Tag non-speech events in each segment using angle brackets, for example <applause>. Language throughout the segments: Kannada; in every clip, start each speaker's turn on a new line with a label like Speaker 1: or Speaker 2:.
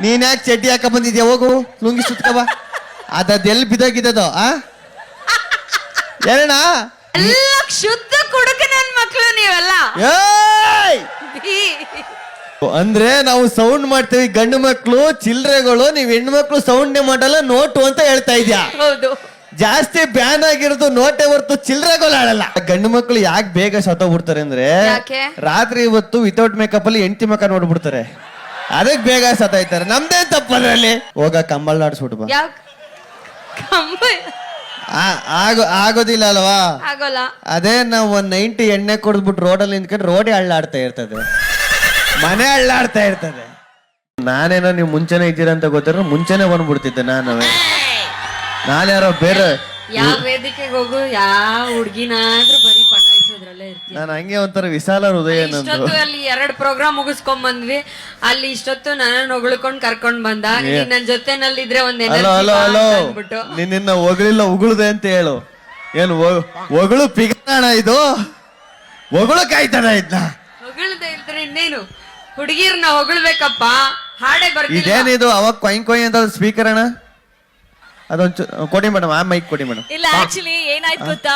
Speaker 1: ನೀನ್ ಯಾಕೆ ಚಡ್ಡಿ ಹಾಕ ಬಂದಿದ್ಯಾ? ಹೋಗು ಲುಂಗಿ ಸುತ್ಕ ಬಾ. ಅದೆಲ್ಲಿ ಬಿದ್ದೋಗಿದ್ದದು ಆ? ಏನಣ್ಣ?
Speaker 2: ಎಲ್ಲ ಶುದ್ಧ ಕುಡುಕ ನನ್ ಮಕ್ಳು ನೀವೆಲ್ಲ.
Speaker 1: ಏಯ್! ಅಂದ್ರೆ ನಾವು ಸೌಂಡ್ ಮಾಡ್ತೀವಿ ಗಂಡು ಮಕ್ಳು ಚಿಲ್ರೆಗಳು ನೀವ್ ಹೆಣ್ಣು ಮಕ್ಳು ಸೌಂಡ್ ಮಾಡಲ್ಲ ನೋಟು ಅಂತ ಹೇಳ್ತಾ ಇದ್ಯಾ?
Speaker 2: ಹೌದು.
Speaker 1: ಜಾಸ್ತಿ ಬ್ಯಾನ್ ಆಗಿರೋದು ನೋಟೆ ಹೊರತು ಚಿಲ್ರೆಗಳು ಆಡಲ್ಲ. ಗಂಡು ಮಕ್ಳು ಯಾಕೆ ಬೇಗ ಸತ್ತೋಗ್ಬಿಡ್ತಾರೆ ಅಂದ್ರೆ
Speaker 2: ಯಾಕೆ?
Speaker 1: ರಾತ್ರಿ ಇವತ್ತು ವಿತೌಟ್ ಮೇಕಪ್ ಅಲ್ಲಿ ಎಂಟಿ ಮಕ್ಕ ನೋಡ್ಬಿಡ್ತಾರೆ. ಅದಕ್ಕೆ ಬೇಗ ಸತಾಯ್ತಾರೆ. ನಮ್ದೇ ತಪ್ಪದ್ರಲ್ಲಿ ಹೋಗ ಕಂಬಳ ಆಡ್ಸ್ಬಿಟ್ಟು ಬಾ.
Speaker 2: ಯಾವ ಕಂಬ
Speaker 1: ಆ- ಆಗೋ ಆಗೋದಿಲ್ಲ ಅಲ್ವಾ?
Speaker 2: ಆಗೋಲ್ಲ.
Speaker 1: ಅದೇ ನಾವು ಒಂದ್ ನೈಂಟಿ ಎಣ್ಣೆ ಕುಡಿದ್ಬಿಟ್ಟು ರೋಡಲ್ಲಿ ನಿಂತ್ಕೊಂಡು ರೋಡಿ ಅಳ್ಳಾಡ್ತಾ ಇರ್ತದೆ. ಮನೆ ಅಳ್ಳಾಡ್ತಾ ಇರ್ತದೆ. ನಾನೇನೋ ನೀವು ಮುಂಚೆನೆ ಇದ್ದೀರಾ ಅಂತ ಗೊತ್ತಿರೋ ಮುಂಚೆನೆ ಬಂದ್ಬಿಡ್ತಿದ್ದೆ ನಾನು ನಾನ್ಯಾರೋ ಬೇರೆ
Speaker 2: ಯಾವ ವೇದಿಕೆಗೆ ಹೋಗು ಯಾವ ಹುಡ್ಗಿನಾದ್ರೂ ಬರೀ
Speaker 1: ನಾನು ಹಂಗೆ ಒಂಥರ ವಿಶಾಲ ಹೃದಯ ನಂದು.
Speaker 2: ಇಷ್ಟೊತ್ತು ಅಲ್ಲಿ ಎರಡ್ ಪ್ರೋಗ್ರಾಮ್ ಮುಗಿಸ್ಕೊಂಡ್ ಬಂದ್ವಿ ಅಲ್ಲಿ ಇಷ್ಟೊತ್ತು ನನ್ನ ಹೊಗಳ್ಕೊಂಡ್ ಕರ್ಕೊಂಡ್ ಬಂದ. ನೀನ್ ನನ್ ಜೊತೆನಲ್ಲಿದ್ರೆ ಒಂದ್
Speaker 1: ಹಲೋ ಹಲೋ ಹಲೋ
Speaker 2: ಅಂದ್ಬಿಟ್ಟು
Speaker 1: ನಿನ್ನ ಹೊಗಳಿಲ್ಲ ಉಗುಳ್ದೆ ಅಂತ ಹೇಳು. ಏನು ಒ- ಹೊಗಳು ಪಿಗಣ ಇದು? ಒಗಳು ಕಾಯ್ತಾನ ಇದ್ನ?
Speaker 2: ಹೊಗಳ್ದೆ ಇದ್ರೆ ಇನ್ನೇನು? ಹುಡುಗಿರ್ನ ಹೊಗಳ್ಬೇಕಪ್ಪ. ಹಾಡೆ ಬರ್ತಿಲ್ಲ.
Speaker 1: ಇದೇನಿದು? ಅವಾಗ ಕೊಯ್ ಕೊಯ್ ಅಂತ ಸ್ಪೀಕರ್ ಅಣ್ಣ? ಅದೊಂಚು ಕೊಡಿ ಮೇಡಮ್ ಆ ಮೈಕ್ ಕೊಡಿ ಮೇಡಮ್
Speaker 3: ಇಲ್ಲ ಆಕ್ಚುಲಿ ಏನಾಯ್ತು ಗೊತ್ತಾ?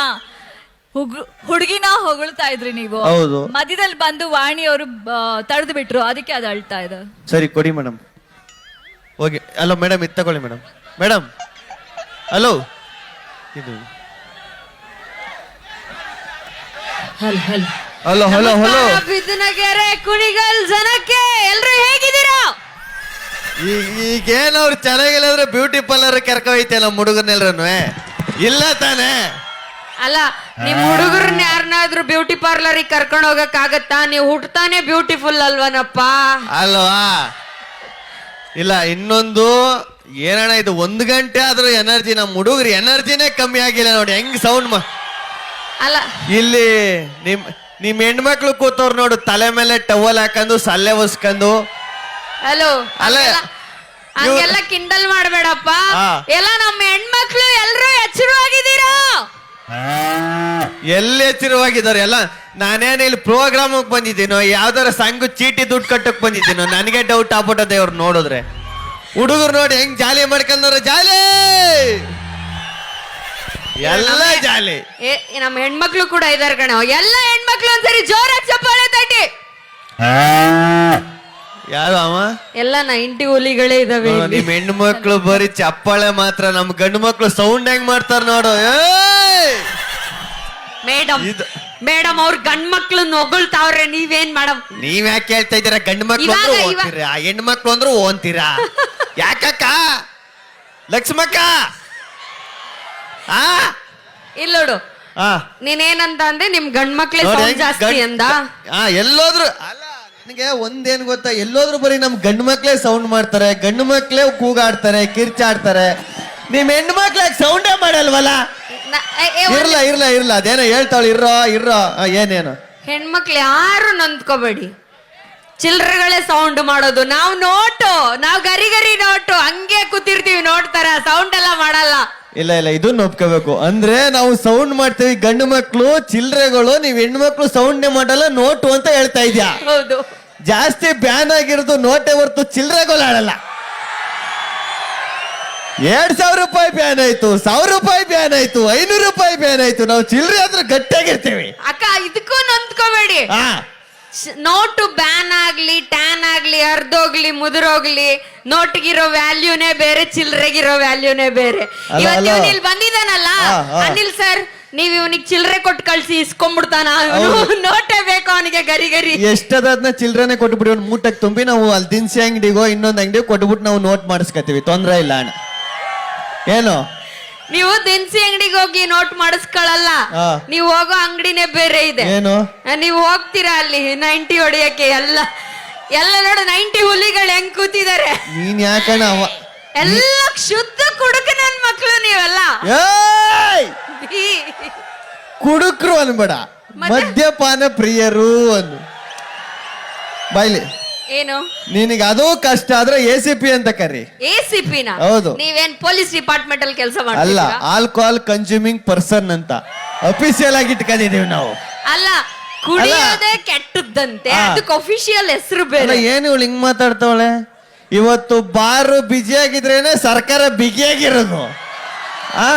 Speaker 3: ಹುಡುಗಿನ ಹೊಗಳ್ತಾ ಇದ್ರಿ ನೀವು.
Speaker 1: ಹೌದು.
Speaker 3: ಮಧ್ಯದಲ್ಲಿ ಬಂದು ವಾಣಿ ಅವರು ತಡೆದು ಬಿಟ್ರು ಅದಕ್ಕೆ ಅದು ಅಳ್ತಾ ಇದೆ.
Speaker 1: ಸರಿ ಕೊಡಿ ಮೇಡಮ್. ಓಕೆ ಅಲೋ ಮೇಡಮ್ ಇದು ತಗೊಳ್ಳಿ ಮೇಡಮ್. ಮೇಡಮ್ ಹಲೋ ಇದು.
Speaker 2: ಹಲ್ ಹಲ್.
Speaker 1: Hello hello hello.
Speaker 2: Biddanagere Kunigal ಜನಕ್ಕೆ ಎಲ್ರು ಹೇಗಿದ್ದೀರಾ?
Speaker 1: ಈಗ ಈಗೇನು ಅವ್ರು ಚೆನ್ನಾಗಿಲ್ಲ ಅಂದ್ರೆ ಬ್ಯೂಟಿ ಪಾರ್ಲರ್ ಕರ್ಕೊ ಹೋಯ್ತೆ ನಮ್ಮ ಹುಡುಗನೆಲ್ರೂ ಇಲ್ಲ ತಾನೇ.
Speaker 2: ಅಲ್ಲ ನಿಮ್ ಹುಡುಗರನ್ನ ಯಾರನ್ನಾದ್ರೂ ಬ್ಯೂಟಿ ಪಾರ್ಲರ್ ಕರ್ಕೊಂಡು ಹೋಗಕ್ ಆಗತ್ತಾ ನೀವು ಹುಟ್ಟತಾನೆ ಬ್ಯೂಟಿಫುಲ್ ಅಲ್ವನಪ್ಪ?
Speaker 1: ಅಲ್ವಾ? ಇಲ್ಲ ಇನ್ನೊಂದು ಏನಣ್ಣ ಇದು ಒಂದ್ ಗಂಟೆ ಆದ್ರೂ ಎನರ್ಜಿ ನಮ್ಮ ಹುಡುಗರು ಎನರ್ಜಿನೇ ಕಮ್ಮಿ ಆಗಿಲ್ಲ ನೋಡಿ ಹೆಂಗ್ ಸೌಂಡ್ ಮಾ
Speaker 2: ಅಲ್ಲ.
Speaker 1: ಇಲ್ಲಿ ನಿಮ್ ನಿಮ್ ಹೆಣ್ಮಕ್ಳು ಕೂತವ್ರು ನೋಡು ತಲೆ ಮೇಲೆ ಟವಲ್ ಹಾಕೊಂಡು ಸಲ್ಲೆ ಒಸ್ಕೊಂಡು
Speaker 2: ಹಲೋ
Speaker 1: ಅಲ್ಲ,
Speaker 2: ಹಂಗೆಲ್ಲ ಕಿಂಡಲ್ ಮಾಡ್ಬೇಡಪ್ಪ.
Speaker 1: ಹಾ.
Speaker 2: ಎಲ್ಲ ನಮ್ಮ ಹೆಣ್ಮಕ್ಳು ಎಲ್ರು ಎಚ್ಚರವಾಗಿದ್ದೀರಾ
Speaker 1: ಎಲ್ಲಿ ಎಚ್ಚರವಾಗಿದ್ದಾರೆ? ಎಲ್ಲ ನಾನೇನು ಇಲ್ಲಿ ಪ್ರೋಗ್ರಾಮ್ ಬಂದಿದ್ದೀನೋ ಯಾವ್ದಾರ ಸಂಘ ಚೀಟಿ ದುಡ್ಡು ಕಟ್ಟಕ್ ಬಂದಿದ್ದೀನೋ ನನಗೆ ಡೌಟ್ ಆಗ್ಬಿಟ್ಟದೆ ಅವ್ರು ನೋಡಿದ್ರೆ. ಹುಡುಗರು ನೋಡಿ ಹೆಂಗ್ ಜಾಲಿ ಮಾಡ್ಕೊಂಡ್ರೆ ಜಾಲಿ! ಎಲ್ಲ ಜಾಲಿ.
Speaker 2: ಏ ನಮ್ಮ ಹೆಣ್ಮಕ್ಳು ಕೂಡ ಇದಾರೆ ಕಣ. ಎಲ್ಲ ಹೆಣ್ಮಕ್ಳು ಒಂದ್ಸರಿ ಜೋರಾಗಿ ಚಪ್ಪಾಳೆ ತಟ್ಟಿ.
Speaker 1: ಯಾರು ಅವ?
Speaker 2: ಎಲ್ಲ ನೈಂಟಿ ಹುಲಿಗಳೇ ಇದಾವೆ.
Speaker 1: ನಿಮ್ ಹೆಣ್ಮಕ್ಳು ಬರೀ ಚಪ್ಪಾಳೆ ಮಾತ್ರ ನಮ್ ಗಂಡು ಮಕ್ಳು ಸೌಂಡ್ ಹೆಂಗ್ ಮಾಡ್ತಾರ ನೋಡು!
Speaker 2: ಮೇಡಮ್
Speaker 1: ಇದು-
Speaker 2: ಮೇಡಮ್ ಅವ್ರ ಗಂಡ್ ಮಕ್ಳು ಹೊಗಳ್ತಾವ್ರೆ ನೀವೇನ್ ಮೇಡಮ್
Speaker 1: ನೀವ್ ಯಾಕೆ ಹೇಳ್ತಾ ಇದೀರ ಗಂಡ್ ಮಕ್ಳು
Speaker 2: ಇವಾಗ-
Speaker 1: ಅಂದ್ರೂ
Speaker 2: ಇವಾಗ-
Speaker 1: ಓದ್ತೀರಾ? ಹೆಣ್ಣು ಮಕ್ಳು ಅಂದ್ರೂ ಓದ್ತೀರಾ? <laughs> ಯಾಕಕ್ಕ? ಲಕ್ಷ್ಮಕ್ಕ? ಆ?
Speaker 2: ಇಲ್ಲ ನೋಡು.
Speaker 1: ಆ.
Speaker 2: ನೀನೇನಂತ ಅಂದ್ರೆ ನಿಮ್ ಗಂಡ್ ಮಕ್ಳೇ
Speaker 1: ನೋಡಿ
Speaker 2: ಸೌಂಡ್
Speaker 1: ಹೆಂಗ್
Speaker 2: ಜಾಸ್ತಿ
Speaker 1: ಗಂಡ್-
Speaker 2: ಅಂದ?
Speaker 1: ಆ ಎಲ್ಲೋದ್ರು ಅಲ್ಲ ನನಗೆ ಒಂದೇನ್ ಗೊತ್ತಾ? ಎಲ್ಲೋದ್ರು ಬರೀ ನಮ್ ಗಂಡ್ ಮಕ್ಳೇ ಸೌಂಡ್ ಮಾಡ್ತಾರೆ ಗಂಡು ಮಕ್ಳೇ ಕೂಗಾಡ್ತಾರೆ ಕಿರ್ಚಾಡ್ತಾರೆ. ನಿಮ್ ಹೆಣ್ಣು ಮಕ್ಳು ಸೌಂಡೇ ಮಾಡಲ್ವಲ್ಲ? ಇರ್ಲ ಇರ್ಲ ಇರ್ಲ. ಅದೇನೋ ಹೇಳ್ತಾಳು ಇರ್ರೋ ಇರ್ರೋ. ಏನೇನು?
Speaker 2: ಹೆಣ್ಮಕ್ಳು ಯಾರು ನೊಂದ್ಕೋಬೇಡಿ. ಚಿಲ್ಲರೆಗಳೇ ಸೌಂಡ್ ಮಾಡೋದು. ನಾವು ನೋಟು ನಾವು ಗರಿ ಗರಿ ನೋಟು. ಹಂಗೆ ಕೂತಿರ್ತೀವಿ ನೋಡ್ತಾರ ಸೌಂಡ್ ಎಲ್ಲ ಮಾಡಲ್ಲ.
Speaker 1: ಇಲ್ಲ ಇಲ್ಲ ಇದನ್ನ ಒಪ್ಕೋಬೇಕು. ಅಂದ್ರೆ ನಾವು ಸೌಂಡ್ ಮಾಡ್ತೀವಿ ಗಂಡು ಮಕ್ಳು ಚಿಲ್ಲರೆಗಳು ನೀವ್ ಹೆಣ್ಮಕ್ಳು ಸೌಂಡ್ ಸೌಂಡೇ ಮಾಡಲ್ಲ ನೋಟು ಅಂತ ಹೇಳ್ತಾ ಇದ್ಯಾ?
Speaker 2: ಹೌದು.
Speaker 1: ಜಾಸ್ತಿ ಬ್ಯಾನ್ ಆಗಿರೋದು ನೋಟೆ ಹೊರತು ಚಿಲ್ಲರೆಗಳು ಆಡಲ್ಲ. ಎರಡ್ ಸಾವಿರ ರೂಪಾಯಿ ಬ್ಯಾನ್ ಆಯ್ತು ಸಾವಿರ ರೂಪಾಯಿ ಬ್ಯಾನ್ ಆಯ್ತು ಐನೂರು ರೂಪಾಯಿ ಬ್ಯಾನ್ ಆಯ್ತು. ನಾವು ಚಿಲ್ರೆ ಗಟ್ಟಿ ಗಟ್ಟಿಯಾಗಿರ್ತೀವಿ.
Speaker 2: ಅಕ್ಕ ಇದಕ್ಕೂ ನೊಂದ್ಕೋಬೇಡಿ.
Speaker 1: ಹಾ.
Speaker 2: ನೋಟು ಬ್ಯಾನ್ ಆಗ್ಲಿ ಟ್ಯಾನ್ ಆಗ್ಲಿ ಅರ್ಧೋಗ್ಲಿ ಮುದುರೋಗ್ಲಿ ನೋಟ್ಗಿರೋ ವ್ಯಾಲ್ಯೂನೇ ಬೇರೆ ಚಿಲ್ರೆಗಿರೋ ವ್ಯಾಲ್ಯೂನೇ ಬೇರೆ.
Speaker 1: ಅಲ್ಲ,
Speaker 2: ಇವತ್ತು
Speaker 1: ಅಲ್ಲ.
Speaker 2: ಇವ್ನು ಇಲ್ಲಿ ಬಂದಿದ್ದಾನಲ್ಲ. ಅನಿಲ್ ಸರ್ ನೀವ್ ಇವನಿಗೆ ಚಿಲ್ರೆ ಕೊಟ್ಟು ಕಳ್ಸಿ ಇಸ್ಕೊಂಡ್ಬಿಡ್ತಾನ?
Speaker 1: ಹೌದು.
Speaker 2: ನೋಟೇ ಬೇಕು ಅವನಿಗೆ ಗರಿ ಗರಿ.
Speaker 1: ಎಷ್ಟದಾದ್ನ ಚಿಲ್ಡ್ರನೆ ಕೊಟ್ಬಿಟ್ಟು ಒಂದು ಮೂಟಕ್ಕೆ ತುಂಬಿ ನಾವು ಅಲ್ಲಿ ದಿನಸಿ ಅಂಗಡಿಗೋ ಇನ್ನೊಂದು ಅಂಗಡಿ ಕೊಟ್ಬಿಟ್ಟು ನಾವು ನೋಟ್ ಮಾಡಿಸ್ಕೊತೀವಿ. ತೊಂದ್ರೆ ಇಲ್ಲ ಅಣ್ಣ. ಏನು?
Speaker 2: ನೀವು ದಿನಸಿ ಅಂಗಡಿಗೆ ಹೋಗಿ ನೋಟ್
Speaker 1: ಮಾಡಿಸ್ಕೊಳ್ಳಲ್ಲ.
Speaker 2: ನೀವು ಹೋಗೋ ಅಂಗಡಿನೇ ಬೇರೆ ಇದೆ.
Speaker 1: ಏನು?
Speaker 2: ಆ, ನೀವು ಹೋಗ್ತೀರಾ ಅಲ್ಲಿ? ನೈಂಟಿ ಹೊಡಿಯಕ್ಕೆ ಎಲ್ಲ. ಎಲ್ಲ ನೋಡು ನೈಂಟಿ ಹುಲಿಗಳು ಹೆಂಗ್ ಕೂತಿದ್ದಾರೆ.
Speaker 1: ನೀನ್ ಯಾಕಣ್ಣ ಅವ?
Speaker 2: ಎಲ್ಲ ಶುದ್ಧ ಕುಡುಕ ನನ್ ಮಕ್ಳು ನೀವೆಲ್ಲ.
Speaker 1: ಏಯ್!
Speaker 2: ಈ.
Speaker 1: ಕುಡುಕ್ರು ಅನ್ಬೇಡ. ಮದ್ಯಪಾನ ಪ್ರಿಯರು ಅನ್ನು. ಬಾಯ್ಲಿ.
Speaker 2: ಏನು?
Speaker 1: ನಿನಗೆ ಅದು ಕಷ್ಟ ಆದ್ರೆ ಎ ಸಿ ಪಿ ಅಂತ ಕರಿ.
Speaker 2: ಎ ಸಿ ಪಿನ
Speaker 1: ಹೌದು.
Speaker 2: ನೀವೇನ್ ಪೊಲೀಸ್ ಡಿಪಾರ್ಟ್ಮೆಂಟ್ ಅಲ್ಲಿ ಕೆಲಸ
Speaker 1: ಅಲ್ಲ
Speaker 2: ಮಾಡ್ತೀರಾ
Speaker 1: ಆಲ್ಕೋಹಾಲ್ ಕನ್ಸ್ಯೂಮಿಂಗ್ ಪರ್ಸನ್ ಅಂತ. ಅಫಿಷಿಯಲ್ ಆಗಿ ಇಟ್ಕೊಂಡಿದೀವಿ ನಾವು.
Speaker 2: ಅಲ್ಲ ಕುಡಿಯೋದೇ ಕೆಟ್ಟದ್ದಂತೆ.
Speaker 1: ಹಾ.
Speaker 2: ಅದಕ್ಕೆ ಅಫಿಷಿಯಲ್ ಹೆಸರು
Speaker 1: ಅಲ್ಲ
Speaker 2: ಬೇರೆ
Speaker 1: ಏನು ಇವಳು ಹಿಂಗ್ ಮಾತಾಡ್ತಾವಳೆ? ಇವತ್ತು ಬಾರು ಬಿಜಿಯಾಗಿದ್ರೇನೆ ಸರ್ಕಾರ ಬಿಗಿಯಾಗಿರೋದು. ಆ?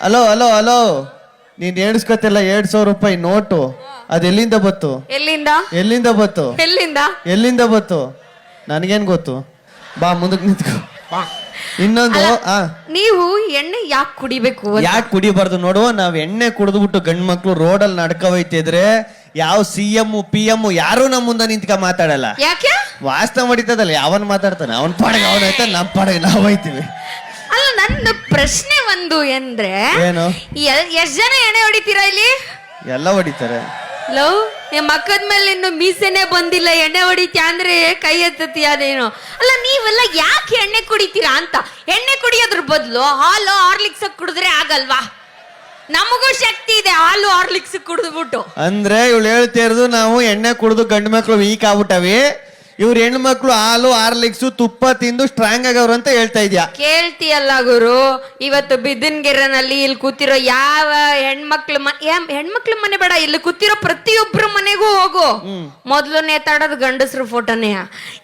Speaker 1: Hello hello hello. ನೀನ್ ಏಡ್ಸ್ಕೊತಿಲ್ಲ ಎರಡ್ ಸಾವಿರ ರೂಪಾಯಿ ನೋಟು. ಅದ್ ಎಲ್ಲಿಂದ ಬತ್ತು
Speaker 2: ಎಲ್ಲಿಂದ?
Speaker 1: ಎಲ್ಲಿಂದ ಬತ್ತು
Speaker 2: ಎಲ್ಲಿಂದ?
Speaker 1: ಎಲ್ಲಿಂದ ಬತ್ತು ನನಗೇನ್ ಗೊತ್ತು? ಬಾ ಮುಂದಕ್ಕೆ ನಿಂತ್ಕೋ. ಇನ್ನೊಂದು ಆ.
Speaker 2: ನೀವು ಎಣ್ಣೆ ಯಾಕೆ ಕುಡಿಬೇಕು ಅಂತ?
Speaker 1: ಯಾಕೆ ಕುಡಿಬಾರ್ದು ನೋಡು ನಾವ್ ಎಣ್ಣೆ ಕುಡಿದ್ಬಿಟ್ಟು ಗಂಡ್ ಮಕ್ಳು ರೋಡಲ್ಲಿ ನಡ್ಕ ಹೋಯ್ತಿದ್ರೆ ಯಾವ ಸಿ ಎಂ ಪಿ ಎಂ ಯಾರು ನಮ್ಮ ಮುಂದೆ ನಿಂತ್ಕ ಮಾತಾಡಲ್ಲ.
Speaker 2: ಯಾಕೆ?
Speaker 1: ವಾಸ್ತವ ಹೊಡಿತದಲ್ಲ ಯಾವನ್ ಮಾತಾಡ್ತಾನೆ? ಅವನ್ ಪಾಡಿಗೆ ಅವನ್ ಆಯ್ತಾ ನಮ್ಮ ಪಾಡಿಗೆ ನಾವ್ ಹೋಯ್ತೀವಿ
Speaker 2: ಅಲ್ಲ ನನ್ನ ಪ್ರಶ್ನೆ ಒಂದು ಎಂದ್ರೆ
Speaker 1: ಏನು?
Speaker 2: ಎಲ್- ಎಷ್ಟ್ ಜನ ಎಣ್ಣೆ ಹೊಡಿತೀರಾ ಇಲ್ಲಿ?
Speaker 1: ಎಲ್ಲ ಹೊಡಿತಾರೆ.
Speaker 2: ಲವ್ ನಿಮ್ಮ ಮಕ್ಕದ ಮೇಲೆ ಇನ್ನು ಮೀಸೆನೆ ಬಂದಿಲ್ಲ, ಎಣ್ಣೆ ಹೊಡಿತಿ ಅಂದ್ರೆ ಕೈ ಎತ್ತತಿ ಅದೇನು. ಅಲ್ಲ, ನೀವೆಲ್ಲ ಯಾಕೆ ಎಣ್ಣೆ ಕುಡಿತೀರಾ ಅಂತ? ಎಣ್ಣೆ ಕುಡಿಯೋದ್ರ ಬದಲು ಹಾಲು ಹಾರ್ಲಿಕ್ಸ್ ಕುಡಿದ್ರೆ ಆಗಲ್ವಾ? ನಮಗೂ ಶಕ್ತಿ ಇದೆ ಹಾಲು ಹಾರ್ಲಿಕ್ಸ್ ಕುಡಿದ್ಬಿಟ್ಟು.
Speaker 1: ಅಂದ್ರೆ ಇವಳು ಹೇಳ್ತಿರೋದು ನಾವು ಎಣ್ಣೆ ಕುಡಿದು ಗಂಡು ಮಕ್ಕಳು ವೀಕ್ ಆಗ್ಬಿಟ್ಟವಿ. ಇವ್ರ ಹೆಣ್ಮಕ್ಳು ಹಾಲು ಆರ್ಲಿಕ್ಸು ತುಪ್ಪ ತಿಂದು ಸ್ಟ್ರಾಂಗ್ ಆಗವ್ರು ಅಂತ ಹೇಳ್ತಾ ಇದ್ಯಾ?
Speaker 2: ಕೇಳ್ತೀಯಲ್ಲ ಗುರು ಇವತ್ತು ಬಿದ್ದನ್ಗೆರೆನಲ್ಲಿ ಇಲ್ಲಿ ಕೂತಿರೋ ಯಾವ ಹೆಣ್ಮಕ್ಳು ಮ ಹೆಣ್ಮಕ್ಳು ಮನೆ ಬೇಡ ಇಲ್ಲಿ ಕೂತಿರೋ ಪ್ರತಿಯೊಬ್ರು ಮನೆಗೂ ಹೋಗು. ಮೊದ್ಲು ನೇತಾಡೋದು ಗಂಡಸ್ರು ಫೋಟೋನೇ.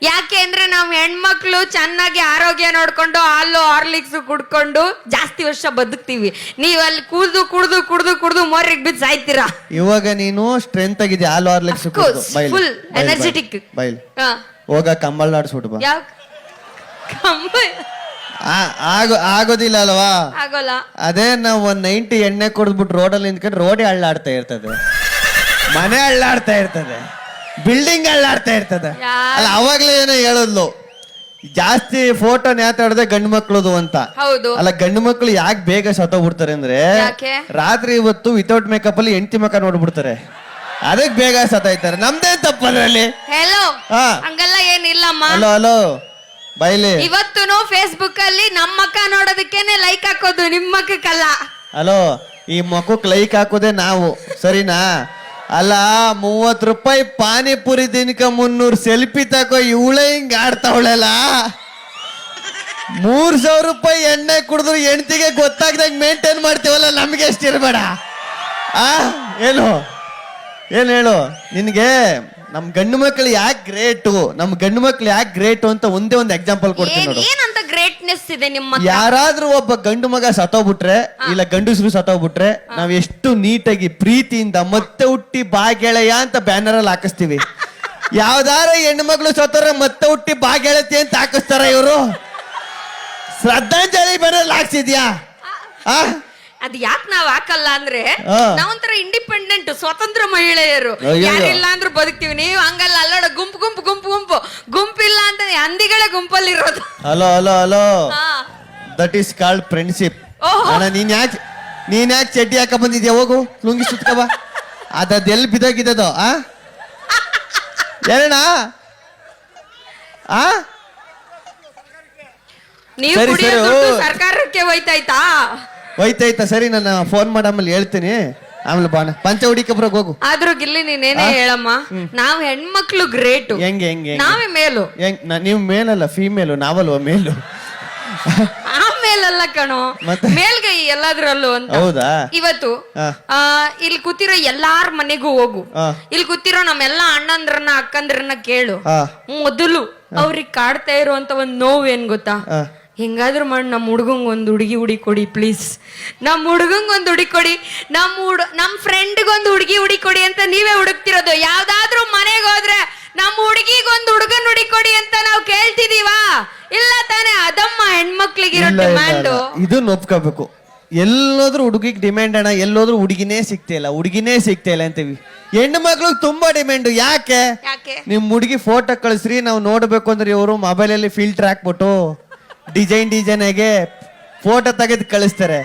Speaker 2: ಯಾಕೆ ಅಂದ್ರೆ ನಾವು ಹೆಣ್ಮಕ್ಳು ಚೆನ್ನಾಗಿ ಆರೋಗ್ಯ ನೋಡ್ಕೊಂಡು ಹಾಲು ಹಾರ್ಲಿಕ್ಸ್ ಕುಡ್ಕೊಂಡು ಜಾಸ್ತಿ ವರ್ಷ ಬದುಕ್ತೀವಿ. ನೀವ್ ಅಲ್ಲಿ ಕುಡ್ದು ಕುಡ್ದು ಕುಡ್ದು ಕುಡ್ದು ಮೋರಿಗೆ ಬಿದ್ದು ಸಾಯ್ತೀರಾ?
Speaker 1: ಇವಾಗ ನೀನು ಸ್ಟ್ರೆಂತ್ ಆಗಿದ್ಯಾ ಹಾಲು ಆರ್ಲಿಕ್ಸ್
Speaker 2: ಫುಲ್ ಎನರ್ಜೆಟಿಕ್
Speaker 1: ಬೈಲ್.
Speaker 2: ಹಾ.
Speaker 1: ಹೋಗ ಕಂಬಳ ಬಾ.
Speaker 2: ಯಾವ ಕಂಬ
Speaker 1: ಆ- ಆಗೋ ಆಗೋದಿಲ್ಲ ಅಲ್ವಾ
Speaker 2: ಆಗೋಲ್ಲ.
Speaker 1: ಅದೇ ನಾವು ಒಂದ್ ನೈಂಟಿ ಎಣ್ಣೆ ಕುಡಿದ್ಬಿಟ್ಟು ರೋಡಲ್ಲಿ ನಿಂತ್ಕೊಂಡು ರೋಡೇ ಅಳ್ಳಾಡ್ತಾ ಇರ್ತದೆ. ಮನೆ ಅಳ್ಳಾಡ್ತಾ ಇರ್ತದೆ. ಬಿಲ್ಡಿಂಗ್ ಅಳ್ಳಾಡ್ತಾ ಇರ್ತದೆ. ಅಲ್ಲ ಅವಾಗ್ಲೇ ಏನೋ ಹೇಳಿದ್ಲು. ಜಾಸ್ತಿ ಫೋಟೋ ನೇತಾಡದೆ ಗಂಡು ಮಕ್ಳದು ಅಂತ.
Speaker 2: ಹೌದು.
Speaker 1: ಅಲ್ಲ ಗಂಡು ಮಕ್ಳು ಯಾಕೆ ಬೇಗ ಸತ್ತೋಗ್ಬಿಡ್ತಾರೆ ಅಂದ್ರೆ
Speaker 2: ಯಾಕೆ?
Speaker 1: ರಾತ್ರಿ ಇವತ್ತು ವಿತೌಟ್ ಮೇಕಪ್ ಅಲ್ಲಿ ಹೆಂಡತಿ ಮಕ್ಕ ನೋಡ್ಬಿಡ್ತಾರೆ. ಅದಕ್ಕೆ ಬೇಗ ಸತಾಯ್ತಾರೆ ನಮ್ದೇ ತಪ್ಪದ್ರಲ್ಲಿ
Speaker 2: ಹೆಲೋ
Speaker 1: ಹಾ.
Speaker 2: ಹಂಗೆಲ್ಲ ಏನಿಲ್ಲಮ್ಮ.
Speaker 1: ಹಲೋ ಹಲೋ ಬೈಲಿ.
Speaker 2: ಇವತ್ತು ಫೇಸ್ಬುಕ್ ಅಲ್ಲಿ ನಮ್ಮ ಅಕ್ಕ ನೋಡೋದಕ್ಕೇನೆ ಲೈಕ್ ಹಾಕೋದು ನಿಮ್ಮ ಮಕ್ಕಕ್ಕಲ್ಲ.
Speaker 1: ಹಲೋ ಈ ಮಕ್ಕಕ್ ಲೈಕ್ ಹಾಕೋದೆ ನಾವು ಸರಿನಾ? ಅಲ್ಲ ಮೂವತ್ ರೂಪಾಯಿ ಪಾನಿಪುರಿ ದಿನಕ ಮುನ್ನೂರ್ ಸೆಲ್ಫಿ ತಗೋ ಇವಳೆ ಹಿಂಗ್ ಆಡ್ತಾವಳಲ್ಲ ಮೂರ್ ಸಾವಿರ ರೂಪಾಯಿ ಎಣ್ಣೆ ಕುಡಿದ್ರು ಹೆಂಡತಿಗೆ ಗೊತ್ತಾಗ್ದಂಗ್ ಮೇಂಟೈನ್ ಮಾಡ್ತೀವಲ್ಲ ನಮ್ಗೆ ಎಷ್ಟಿರ್ಬೇಡ ಆ ಏನು? ಏನ್ ಹೇಳು? ನಿನಗೆ ನಮ್ಮ ಗಂಡು ಮಕ್ಕಳು ಯಾಕೆ ಗ್ರೇಟು ನಮ್ಮ ಗಂಡು ಮಕ್ಕಳು ಯಾಕೆ ಗ್ರೇಟು ಅಂತ ಒಂದೇ ಒಂದು ಎಕ್ಸಾಂಪಲ್ ಕೊಡ್ತೀನಿ
Speaker 2: ಏನ್
Speaker 1: ನೋಡು.
Speaker 2: ಏನಂತ ಗ್ರೇಟ್ನೆಸ್ ಇದೆ ನಿಮ್ಮ
Speaker 1: ಯಾರಾದ್ರೂ ಒಬ್ಬ ಗಂಡು ಮಗ ಸತೋಗ್ಬಿಟ್ರೆ ಇಲ್ಲ ಗಂಡಸರು ಸತೋಗ್ಬಿಟ್ರೆ ನಾವ್ ಎಷ್ಟು ನೀಟಾಗಿ ಪ್ರೀತಿಯಿಂದ ಮತ್ತೆ ಹುಟ್ಟಿ ಬಾಗೆಳೆಯ ಅಂತ ಬ್ಯಾನರ್ ಅಲ್ಲಿ ಹಾಕಿಸ್ತೀವಿ. ಯಾವ್ದಾರ ಹೆಣ್ಣು ಮಗಳು ಸತ್ತೋರೆ ಮತ್ತೆ ಹುಟ್ಟಿ ಬಾಗೆಳತಿ ಅಂತ ಹಾಕಿಸ್ತಾರ ಇವರು. ಶ್ರದ್ಧಾಂಜಲಿ ಬ್ಯಾನರ್ ಹಾಕ್ಸಿದ್ಯಾ? ಆ?
Speaker 2: ಅದ್ ಯಾಕ್ ನಾವ್ ಹಾಕಲ್ಲ ಅಂದ್ರೆ
Speaker 1: ಹಾ.
Speaker 2: ನಾವೊಂಥರ ಇಂಡಿಪೆಂಡೆಂಟ್ ಸ್ವತಂತ್ರ ಮಹಿಳೆಯರು.
Speaker 1: ಅಯ್ಯಯ್ಯೋ.
Speaker 2: ಯಾರಿಲ್ಲ ಅಂದ್ರೂ ಬದುಕ್ತೀವಿ. ನೀವು ಹಂಗಲ್ಲ. ಅಲ್ಲೋಡ ಗುಂಪು ಗುಂಪು ಗುಂಪು ಗುಂಪು. ಗುಂಪಿಲ್ಲ ಅಂತ ಹಂದಿಗಳೇ ಗುಂಪಲ್ಲಿರೋದು.
Speaker 1: Hello hello hello.
Speaker 2: ಹಾ.
Speaker 1: ದಟ್ ಈಸ್ ಕಾಲ್ಡ್ ಫ್ರೆಂಡ್ಶಿಪ್
Speaker 2: ಓಹೋ.
Speaker 1: ಅಣ್ಣ ನೀನ್ ಯಾಕೆ ನೀನ್ ಯಾಕೆ ಚಡ್ಡಿ ಹಾಕ ಬಂದಿದ್ಯಾ? ಹೋಗು ಲುಂಗಿ ಸುತ್ಕ ಬಾ. ಅದದ್ ಎಲ್ಲಿ ಬಿದ್ದೋಗಿದ್ದದು ಆ? ಏನಣ್ಣ? ಆ?
Speaker 2: ನೀವು
Speaker 1: ಸರಿ,
Speaker 2: ಕುಡಿಯೋ
Speaker 1: ಸರಿ,
Speaker 2: ದುಡ್ಡು
Speaker 1: ಓ.
Speaker 2: ಸರ್ಕಾರಕ್ಕೆ ಹೋಯ್ತಾಯ್ತಾ?
Speaker 1: ಹೋಯ್ತಾಯ್ತಾ ಸರಿ ನಾನು ಫೋನ್ ಮಾಡಿ ಆಮೇಲೆ ಹೇಳ್ತೀನಿ. ಆಮೇಲೆ ಬಾಣ ಪಂಚ ಹುಡಿಕಬ್ರಾಗ ಹೋಗು.
Speaker 2: ಆದ್ರೂ ಗಿಲ್ಲಿ ನೀನೇನೇ ಹೇಳಮ್ಮ. ನಾವ್ ಹೆಣ್ಮಕ್ಳು ಗ್ರೇಟ್
Speaker 1: ಹೆಂಗೆ ಹೆಂಗೆ?
Speaker 2: ನಾವೇ ಮೇಲು.
Speaker 1: ಹೆಂಗ್ ನೀವ್ ನೀವು ಮೇಲಲ್ಲ ಫೀಮೇಲು ನಾವಲ್ವಾ ಮೇಲು?
Speaker 2: ಆಮೇಲಲ್ಲ ಕಣೋ? ಮೇಲ್ಗೈ ಎಲ್ಲಾದ್ರಲ್ಲೂ ಅಂತ.
Speaker 1: ಹೌದಾ?
Speaker 2: ಇವತ್ತು
Speaker 1: ಹಾ.
Speaker 2: ಆ, ಇಲ್ಲಿ ಕೂತಿರೋ ಎಲ್ಲಾರ ಮನೆಗೂ ಹೋಗು.
Speaker 1: ಹಾ.
Speaker 2: ಇಲ್ಲಿ ಕೂತಿರೋ ನಮ್ಮೆಲ್ಲ ಅಣ್ಣಂದ್ರನ್ನ ಅಕ್ಕಂದ್ರನ್ನ ಕೇಳು.
Speaker 1: ಹಾ
Speaker 2: ಮೊದಲು ಅವ್ರಿಗೆ ಕಾಡ್ತಾ ಇರುವಂತ ಒಂದ್ ನೋವು ಏನ್ ಗೊತ್ತಾ?
Speaker 1: ಹಾ.
Speaker 2: ಹೆಂಗಾದ್ರೂ ಮಾಡಿ ನಮ್ಮ ಹುಡುಗಂಗ್ ಒಂದು ಹುಡುಗಿ ಹುಡಿ ಕೊಡಿ ಪ್ಲೀಸ್ ನಮ್ಮ ಹುಡುಗಂಗ್ ಒಂದು ಹುಡಿ ಕೊಡಿ ನಮ್ಮ ಹುಡು ನಮ್ಮ ಫ್ರೆಂಡ್ಗೊಂದು ಹುಡುಗಿ ಹುಡಿ ಕೊಡಿ ಅಂತ ನೀವೇ ಹುಡುಕ್ತಿರೋದು. ಯಾವ್ದಾದ್ರೂ ಮನೆಗೆ ಹೋದ್ರೆ ನಮ್ಮ ಹುಡುಗಿಗೆ ಒಂದು ಹುಡುಗನ್ ಹುಡಿ ಕೊಡಿ ಅಂತ ನಾವು ಕೇಳ್ತಿದೀವಾ? ಇಲ್ಲ ತಾನೇ ಅದಮ್ಮ ಹೆಣ್ಮಕ್ಳಿಗಿರೋ
Speaker 1: ಇಲ್ಲ, ಇಲ್ಲ,
Speaker 2: ಡಿಮ್ಯಾಂಡು
Speaker 1: ಇಲ್ಲ. ಇದನ್ನ ಒಪ್ಕೋಬೇಕು ಎಲ್ಲೋದ್ರೂ ಹುಡುಗಿಗೆ ಡಿಮ್ಯಾಂಡ್ ಅಣ್ಣ ಎಲ್ಲೋದ್ರೂ ಹುಡುಗಿನೇ ಸಿಗ್ತಿಲ್ಲ ಹುಡುಗಿನೇ ಸಿಗ್ತಾ ಇಲ್ಲ ಅಂತೀವಿ. ಹೆಣ್ಣು ಮಕ್ಳು ತುಂಬಾ ಡಿಮ್ಯಾಂಡ್ ಯಾಕೆ?
Speaker 2: ಯಾಕೆ?
Speaker 1: ನಿಮ್ ಹುಡುಗಿ ಫೋಟೋ ಕಳಿಸ್ರಿ ನಾವು ನೋಡ್ಬೇಕು ಅಂದ್ರೆ ಇವರು ಮೊಬೈಲಲ್ಲಿ ಫಿಲ್ಟರ್ ಹಾಕ್ಬಿಟ್ಟು. ಡಿಸೈನ್ ಡಿಸೈನ್ ಆಗಿ ಫೋಟೋ ತೆಗೆದು ಕಳಿಸ್ತಾರೆ.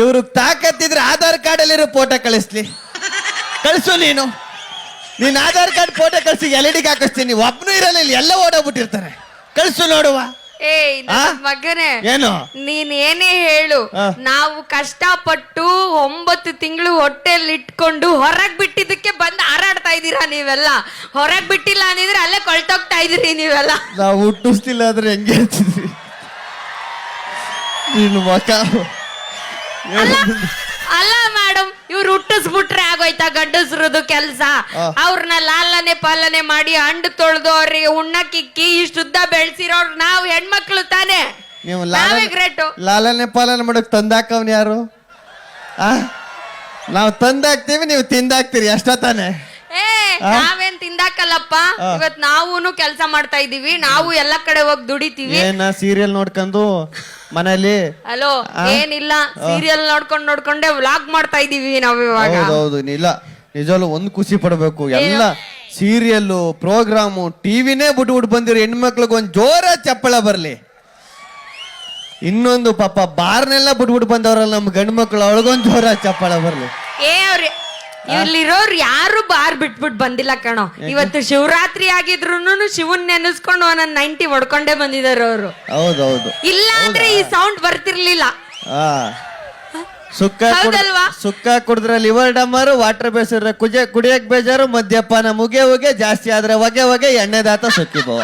Speaker 1: ಇವ್ರು ತಾಕತ್ತಿದ್ರೆ ಆಧಾರ್ ಕಾರ್ಡ್ ಅಲ್ಲಿರೋ ಫೋಟೋ ಕಳಿಸ್ಲಿ. ಕಳಿಸು ನೀನು. ನೀನ್ ಆಧಾರ್ ಕಾರ್ಡ್ ಫೋಟೋ ಕಳಿಸಿ ಎಲ್ ಇಡಿಗೆ ಹಾಕಿಸ್ತೀನಿ. ಒಬ್ನು ಇರಲ್ಲ ಇಲ್ಲಿ ಎಲ್ಲ ಓಡೋಗ್ಬಿಟ್ಟಿರ್ತಾರೆ. ಕಳಿಸು ನೋಡುವ.
Speaker 2: ಏಯ್? ನನ್ ಮಗನೇ.
Speaker 1: ಏನು?
Speaker 2: ನೀನ್ ಏನೇ ಹೇಳು ನಾವು ಕಷ್ಟಪಟ್ಟು ಒಂಬತ್ತು ತಿಂಗಳು ಹೊಟ್ಟೆಲ್ ಇಟ್ಕೊಂಡು ಹೊರಗ್ ಬಿಟ್ಟಿದ್ದಕ್ಕೆ ಬಂದು ಹಾರಾಡ್ತಾ ಇದೀರಾ ನೀವೆಲ್ಲ? ಹೊರಗ್ ಬಿಟ್ಟಿಲ್ಲ ಅಂದಿದ್ರೆ ಅಲ್ಲೇ ಕೊಳ್ತೋಗ್ತಾ ಇದೀರಿ ನೀವೆಲ್ಲ?
Speaker 1: ನಾವು ಹುಟ್ಟಿಸ್ತಿಲ್ಲ ಅಂದ್ರೆ ಹೆಂಗೆ ಹೇಳ್ತಿದ್ವಿ ನೀನು ಮಕ.
Speaker 2: ಅಲ್ಲ ಮೇಡಮ್ ಇವ್ರು ಹುಟ್ಟಿಸ್ಬಿಟ್ರೆ ಆಗ ಆಗೋಯ್ತಾ ಗಂಡಸ್ರದು ಕೆಲ್ಸ. ಅವ್ರನ್ನ ಲಾಲನೆ ಪಾಲನೆ ಮಾಡಿ ಹಂಡ್ ತೊಳೆದು ಅವ್ರಿಗೆ ಉಣ್ಣಕ್ಕಿಕ್ಕಿ ಇಷ್ಟುದ್ದ ಬೆಳೆಸಿರೋರು ನಾವು ಹೆಣ್ಮಕ್ಳು ತಾನೆ.
Speaker 1: ನೀವು
Speaker 2: ನಾವೇ
Speaker 1: ಲಾಲನೆ
Speaker 2: ಗ್ರೇಟು.
Speaker 1: ಲಾಲನೆ ಪಾಲನೆ ಮಾಡಕ್ ತಂದಾಕವ್ನ ಯಾರು? ಆ? ನಾವು ತಂದಾಕ್ತೀವಿ ನೀವು ತಿಂದಾಕ್ತೀರಿ ಅಷ್ಟ ತಾನೆ.
Speaker 2: ನಾವೇನ್ ತಿಂದಾಕಲ್ಲಪ್ಪ? ಇವತ್ ನಾವೂನು ಕೆಲಸ ಮಾಡ್ತಾ ಇದೀವಿ ನಾವು ಎಲ್ಲಾ ಕಡೆ ಹೋಗಿ ದುಡಿತೀವಿ.
Speaker 1: ಏನ ಸೀರಿಯಲ್ ನೋಡ್ಕೊಂಡು ಮನೇಲಿ?
Speaker 2: ಹಲೋ ಏನಿಲ್ಲ ಸೀರಿಯಲ್ ನೋಡ್ಕೊಂಡ್ ನೋಡ್ಕೊಂಡೆ ವ್ಲಾಗ್ ಮಾಡ್ತಾ ಇದೀವಿ ನಾವ್ ಇವಾಗ.
Speaker 1: ಹೌದೌದು ಇಲ್ಲ ನಿಜವಲ್ಲೂ ಒಂದ್ ಖುಷಿ ಪಡ್ಬೇಕು. ಎಲ್ಲ ಸೀರಿಯಲ್ಲು ಪ್ರೋಗ್ರಾಮು ಟಿವಿನೇ ಬಿಟ್ಟು ಬಿಟ್ಟು ಬಂದಿರೋ ಹೆಣ್ಮಕ್ಳಿಗೆ ಒಂದ್ ಜೋರ ಚಪ್ಪಳ ಬರ್ಲಿ. ಇನ್ನೊಂದು ಪಾಪ ಬಾರ್ನೆಲ್ಲ ಬಿಟ್ಬಿಟ್ಟು ಬಂದವ್ರಲ್ಲ ನಮ್ ಗಂಡ್ ಮಕ್ಳು ಅವಳಿಗೊಂದ್ ಜೋರ ಚಪ್ಪಳ ಬರ್ಲಿ.
Speaker 2: ಏ ಅವ್ರಿ ಇಲ್ಲಿರೋರು ಯಾರು ಬಾರ್ ಬಿಟ್ಬಿಟ್ ಬಂದಿಲ್ಲ ಕಣೋ. ಇವತ್ತು ಶಿವರಾತ್ರಿ ಆಗಿದ್ರು ಶಿವನ್ ನೆನೆಸ್ಕೊಂಡು ಒಂದ್ ನೈಂಟಿ ಹೊಡ್ಕೊಂಡೇ ಬಂದಿದಾರೆ ಅವರು.
Speaker 1: ಹೌದೌದು
Speaker 2: ಇಲ್ಲ ಅಂದ್ರೆ ಈ ಸೌಂಡ್ ಬರ್ತಿರ್ಲಿಲ್ಲ.
Speaker 1: ಸುಕ್ಕ? ಸುಕ್ಕ ಕುಡಿದ್ರೆ ಲಿವರ್ ಡಮ್ಮರ್ ವಾಟರ್ ಬೇಸಿದ್ರೆ ಕುಜೆ ಕುಡಿಯಕ್ ಬೇಜಾರು ಮದ್ಯಪಾನ ಮುಗೆ ಹೊಗೆ ಜಾಸ್ತಿ ಆದ್ರೆ ಹೊಗೆ ಹೊಗೆ ಎಣ್ಣೆದಾತ ಸುಕ್ಕಿ ಬವ